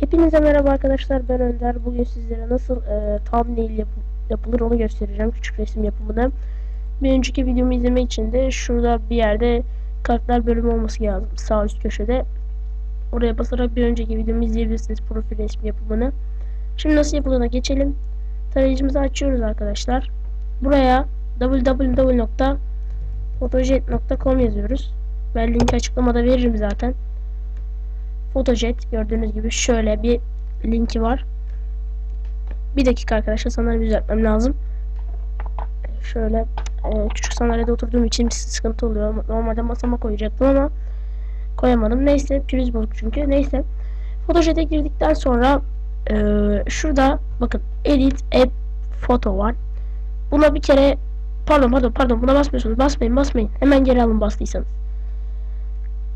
Hepinize merhaba arkadaşlar ben Önder. Bugün sizlere nasıl e, thumbnail yap yapılır onu göstereceğim. Küçük resim yapımını. Bir önceki videomu izlemek için de şurada bir yerde kartlar bölümü olması lazım. Sağ üst köşede. Oraya basarak bir önceki videomu izleyebilirsiniz profil resmi yapımını. Şimdi nasıl yapıldığına geçelim. Tarayıcımızı açıyoruz arkadaşlar. Buraya www.photojet.com yazıyoruz. Ben linki açıklamada veririm zaten. Photojet gördüğünüz gibi şöyle bir linki var. Bir dakika arkadaşlar sanırım düzeltmem lazım. Şöyle e, küçük sandalyede oturduğum için bir sıkıntı oluyor. Normalde masama koyacaktım ama koyamadım. Neyse bozuk çünkü. Neyse. Photojet'e girdikten sonra e, şurada bakın edit app foto var. Buna bir kere pardon pardon pardon buna basmıyorsunuz. Basmayın basmayın. Hemen geri alın bastıysanız.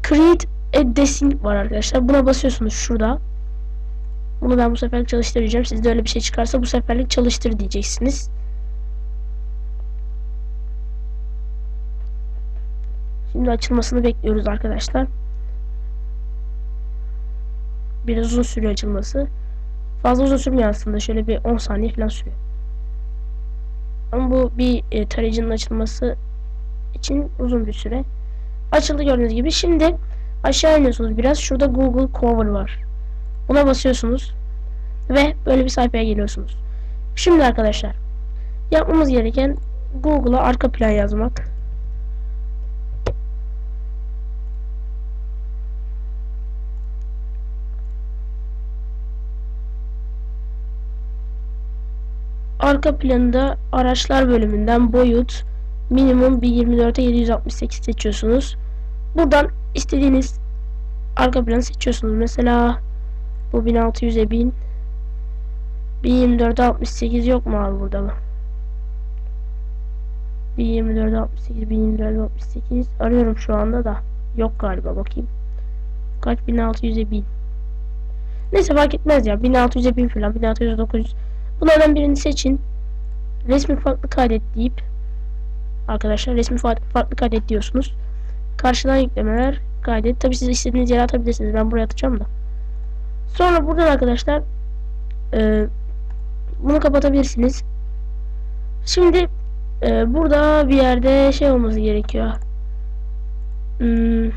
Create a design var arkadaşlar. Buna basıyorsunuz şurada. Bunu ben bu seferlik çalıştıracağım. Sizde öyle bir şey çıkarsa bu seferlik çalıştır diyeceksiniz. Şimdi açılmasını bekliyoruz arkadaşlar. Biraz uzun sürüyor açılması. Fazla uzun sürmüyor aslında. Şöyle bir 10 saniye falan sürüyor. Ama bu bir e, tarayıcının açılması için uzun bir süre. Açıldı gördüğünüz gibi. Şimdi aşağı iniyorsunuz biraz. Şurada Google Cover var. Buna basıyorsunuz. Ve böyle bir sayfaya geliyorsunuz. Şimdi arkadaşlar yapmamız gereken Google'a arka plan yazmak. Arka planında araçlar bölümünden boyut minimum 1.24'e 768 seçiyorsunuz. Buradan istediğiniz arka planı seçiyorsunuz. Mesela bu 1600'e 1000 1024'e 68 yok mu abi burada mı? 1024'e 68 1024'e 68 arıyorum şu anda da yok galiba bakayım. Kaç 1600'e 1000 Neyse fark etmez ya 1600'e 1000 falan 1600'e 900 Bunlardan birini seçin. Resmi farklı kaydet deyip arkadaşlar resmi farklı kaydet diyorsunuz. Karşıdan yüklemeler kaydet. Tabi siz istediğiniz yere atabilirsiniz. Ben buraya atacağım da. Sonra buradan arkadaşlar e, bunu kapatabilirsiniz. Şimdi e, burada bir yerde şey olması gerekiyor. Hmm.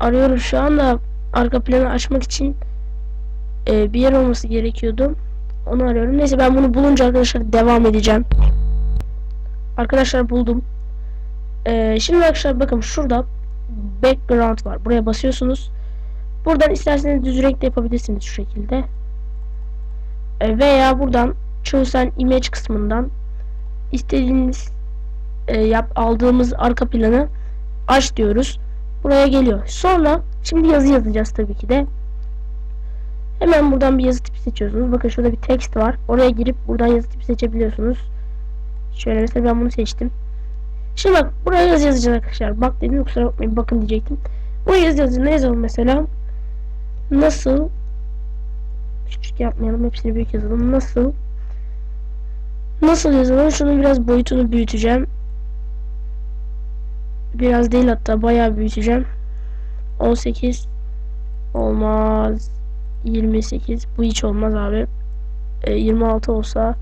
Arıyorum şu anda arka planı açmak için e, bir yer olması gerekiyordu. Onu arıyorum. Neyse ben bunu bulunca arkadaşlar devam edeceğim. Arkadaşlar buldum. E, şimdi arkadaşlar bakın şurada background var. Buraya basıyorsunuz. Buradan isterseniz düz renkte yapabilirsiniz şu şekilde. E, veya buradan chosen image kısmından istediğiniz e, yap aldığımız arka planı aç diyoruz. Buraya geliyor. Sonra şimdi yazı yazacağız tabii ki de. Hemen buradan bir yazı tipi seçiyorsunuz. Bakın şurada bir text var. Oraya girip buradan yazı tipi seçebiliyorsunuz. Şöyle mesela ben bunu seçtim. Şimdi bak buraya yazı yazacağız arkadaşlar. Bak dedim kusura bakmayın bakın diyecektim. Bu yazı yazacağız. Ne yazalım mesela? Nasıl küçük yapmayalım. Hepsini büyük yazalım. Nasıl Nasıl yazalım? Şunun biraz boyutunu büyüteceğim. Biraz değil hatta bayağı büyüteceğim. 18 olmaz. 28 bu hiç olmaz abi. E, 26 olsa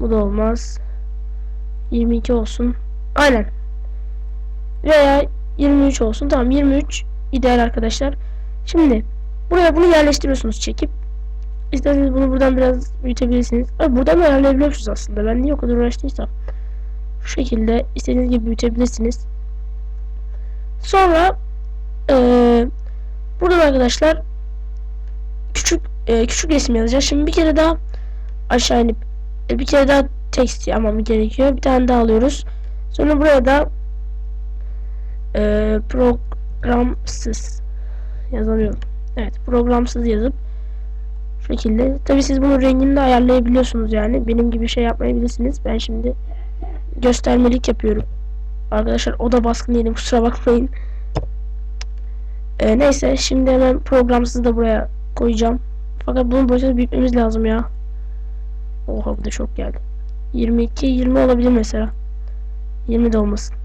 bu da olmaz. 22 olsun. Aynen. Veya 23 olsun. Tamam 23 ideal arkadaşlar. Şimdi buraya bunu yerleştiriyorsunuz çekip. İsterseniz bunu buradan biraz büyütebilirsiniz. Abi buradan da ayarlayabiliyorsunuz aslında. Ben niye o kadar uğraştıysam. Şu şekilde istediğiniz gibi büyütebilirsiniz. Sonra ee, buradan arkadaşlar küçük e, küçük resim yazacağız. Şimdi bir kere daha aşağı inip e, bir kere daha text yapmam gerekiyor. Bir tane daha alıyoruz. Sonra buraya da e, programsız yazamıyorum. Evet programsız yazıp şekilde. Tabi siz bunun rengini de ayarlayabiliyorsunuz yani. Benim gibi şey yapmayabilirsiniz. Ben şimdi göstermelik yapıyorum. Arkadaşlar o da baskın yedim kusura bakmayın. E, neyse şimdi hemen programsız da buraya koyacağım. Fakat bunun boyutunu büyütmemiz lazım ya. Oha bu da çok geldi. 22, 20 olabilir mesela. 20 de olmasın.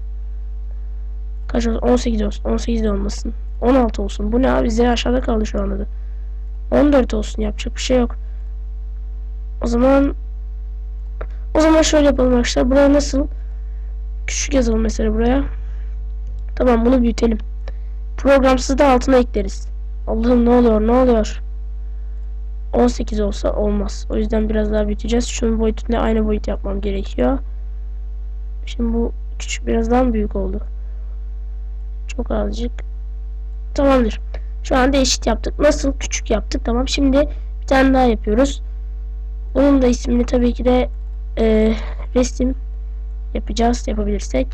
Kaç olsun? 18 olsun. 18 de olmasın. 16 olsun. Bu ne abi? Z aşağıda kaldı şu anda da. 14 olsun. Yapacak bir şey yok. O zaman o zaman şöyle yapalım arkadaşlar. Buraya nasıl? Küçük yazalım mesela buraya. Tamam bunu büyütelim. Programsız da altına ekleriz. Allah'ım ne oluyor ne oluyor? 18 olsa olmaz. O yüzden biraz daha büyüteceğiz. Şunun boyutuyla aynı boyut yapmam gerekiyor. Şimdi bu küçük biraz daha büyük oldu? Çok azıcık. Tamamdır. Şu anda eşit yaptık. Nasıl küçük yaptık? Tamam. Şimdi bir tane daha yapıyoruz. Bunun da ismini tabii ki de e, resim yapacağız. Yapabilirsek.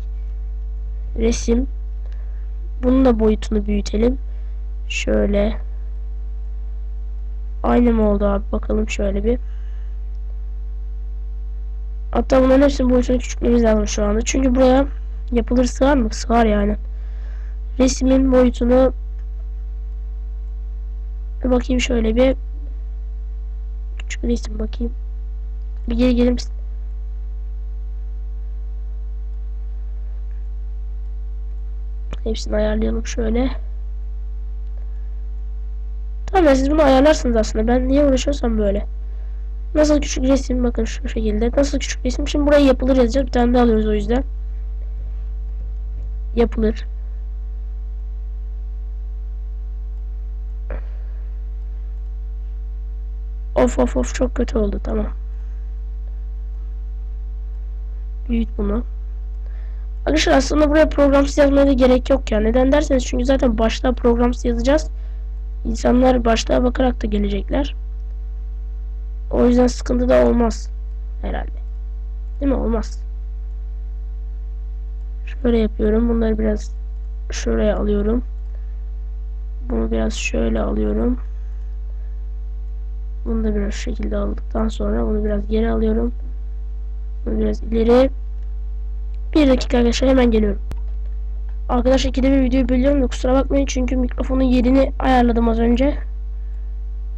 Resim. Bunun da boyutunu büyütelim. Şöyle. Aynı mı oldu abi? Bakalım şöyle bir. Hatta bunların hepsinin boyutunu küçültmemiz lazım şu anda. Çünkü buraya yapılır sığar mı? Sığar yani. Resmin boyutunu bir bakayım şöyle bir küçük resim bakayım. Bir geri gelir misin? Hepsini ayarlayalım şöyle. Ya siz bunu ayarlarsınız aslında. Ben niye uğraşıyorsam böyle. Nasıl küçük resim bakın şu şekilde. Nasıl küçük resim. Şimdi buraya yapılır yazacağız. Bir tane daha alıyoruz o yüzden. Yapılır. Of of of çok kötü oldu tamam. Büyüt bunu. Arkadaşlar aslında buraya programsız yazmaya da gerek yok ya. Neden derseniz çünkü zaten başta programsız yazacağız. İnsanlar başlığa bakarak da gelecekler. O yüzden sıkıntı da olmaz. Herhalde. Değil mi? Olmaz. Şöyle yapıyorum. Bunları biraz şuraya alıyorum. Bunu biraz şöyle alıyorum. Bunu da biraz şekilde aldıktan sonra bunu biraz geri alıyorum. Bunu biraz ileri. Bir dakika arkadaşlar hemen geliyorum. Arkadaşlar ikide bir videoyu bölüyorum da kusura bakmayın çünkü mikrofonun yerini ayarladım az önce.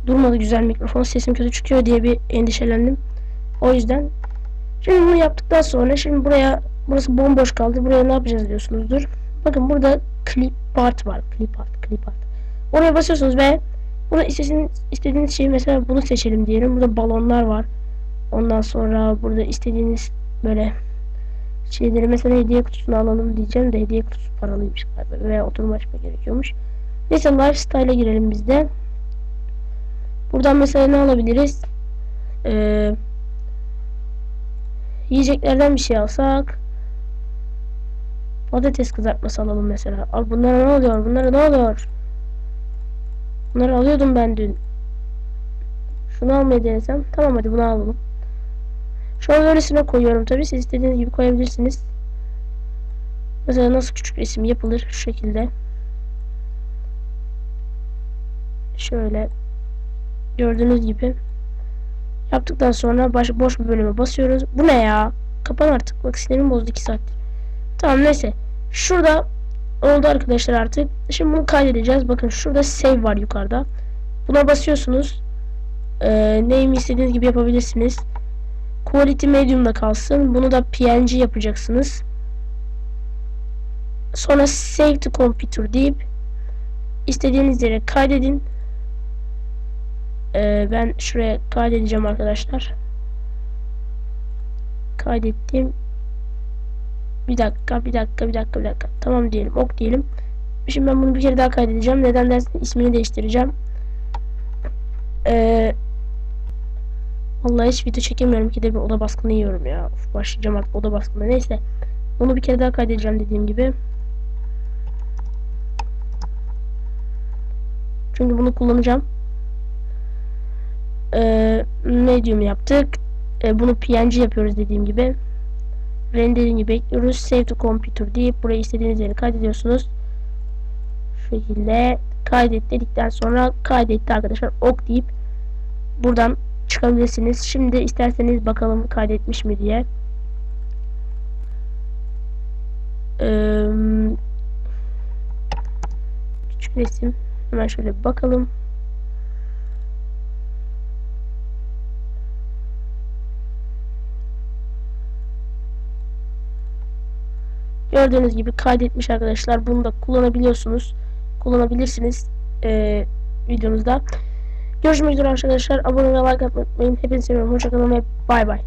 Durmadı güzel mikrofon sesim kötü çıkıyor diye bir endişelendim. O yüzden şimdi bunu yaptıktan sonra şimdi buraya burası bomboş kaldı. Buraya ne yapacağız diyorsunuzdur. Bakın burada clip art var. Clip art, clip art. Oraya basıyorsunuz ve bunu istediğiniz, istediğiniz şeyi mesela bunu seçelim diyelim. Burada balonlar var. Ondan sonra burada istediğiniz böyle şeyleri mesela hediye kutusunu alalım diyeceğim de hediye kutusu paralıymış galiba veya oturma açma gerekiyormuş. Neyse lifestyle'a girelim biz de. Buradan mesela ne alabiliriz? Ee, yiyeceklerden bir şey alsak patates kızartması alalım mesela. Al bunlara ne oluyor? Bunlara ne oluyor? Bunları alıyordum ben dün. Şunu almayı denesem. Tamam hadi bunu alalım. Şu an öylesine koyuyorum tabi. Siz istediğiniz gibi koyabilirsiniz. Mesela nasıl küçük resim yapılır şu şekilde. Şöyle gördüğünüz gibi yaptıktan sonra baş, boş bir bölüme basıyoruz. Bu ne ya? Kapan artık. Bak sinirimi bozdu 2 saattir. Tamam neyse. Şurada oldu arkadaşlar artık. Şimdi bunu kaydedeceğiz. Bakın şurada save var yukarıda. Buna basıyorsunuz. Ee, neyimi istediğiniz gibi yapabilirsiniz. Quality medium'da kalsın. Bunu da PNG yapacaksınız. Sonra save to computer deyip istediğiniz yere kaydedin. Ee, ben şuraya kaydedeceğim arkadaşlar. Kaydettim. Bir dakika, bir dakika, bir dakika, bir dakika. Tamam diyelim, ok diyelim. Şimdi ben bunu bir kere daha kaydedeceğim. Neden dersin ismini değiştireceğim. Ee, vallahi hiç video çekemiyorum ki de bir oda baskını yiyorum ya. Of, başlayacağım artık oda baskını. Neyse. Bunu bir kere daha kaydedeceğim dediğim gibi. Çünkü bunu kullanacağım. Ee, medium yaptık. Ee, bunu PNG yapıyoruz dediğim gibi. Rendering'i bekliyoruz. Save to computer deyip buraya istediğiniz yeri kaydediyorsunuz. Şu şekilde kaydet dedikten sonra kaydetti arkadaşlar. Ok deyip buradan çıkabilirsiniz. Şimdi isterseniz bakalım kaydetmiş mi diye. Ee, küçük resim. Hemen şöyle bakalım. Gördüğünüz gibi kaydetmiş arkadaşlar. Bunu da kullanabiliyorsunuz. kullanabilirsiniz e, videonuzda. Görüşmek üzere arkadaşlar. Abone ve like atmayı unutmayın. Hepinizi seviyorum. Hoşçakalın ve bay bay.